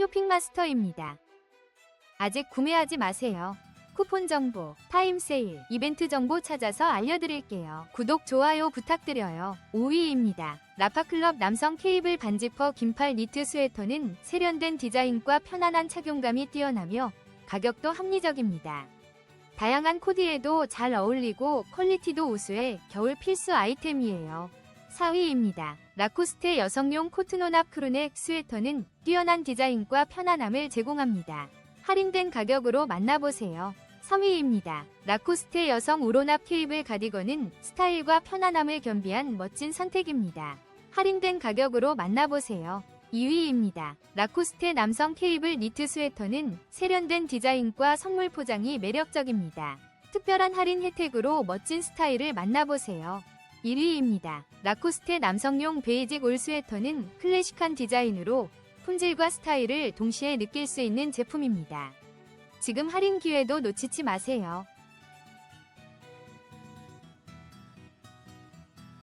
쇼핑마스터입니다. 아직 구매하지 마세요. 쿠폰 정보, 타임 세일, 이벤트 정보 찾아서 알려드릴게요. 구독, 좋아요 부탁드려요. 5위입니다. 라파클럽 남성 케이블 반지퍼 긴팔 니트 스웨터는 세련된 디자인과 편안한 착용감이 뛰어나며 가격도 합리적입니다. 다양한 코디에도 잘 어울리고 퀄리티도 우수해 겨울 필수 아이템이에요. 4위입니다. 라코스테 여성용 코트노납 크루넥 스웨터는 뛰어난 디자인과 편안함을 제공합니다. 할인된 가격으로 만나보세요. 3위입니다. 라코스테 여성 우로납 케이블 가디건은 스타일과 편안함을 겸비한 멋진 선택입니다. 할인된 가격으로 만나보세요. 2위입니다. 라코스테 남성 케이블 니트 스웨터는 세련된 디자인과 선물 포장이 매력적입니다. 특별한 할인 혜택으로 멋진 스타일을 만나보세요. 1위입니다. 라코스테 남성용 베이직 올 스웨터는 클래식한 디자인으로 품질과 스타일을 동시에 느낄 수 있는 제품입니다. 지금 할인 기회도 놓치지 마세요.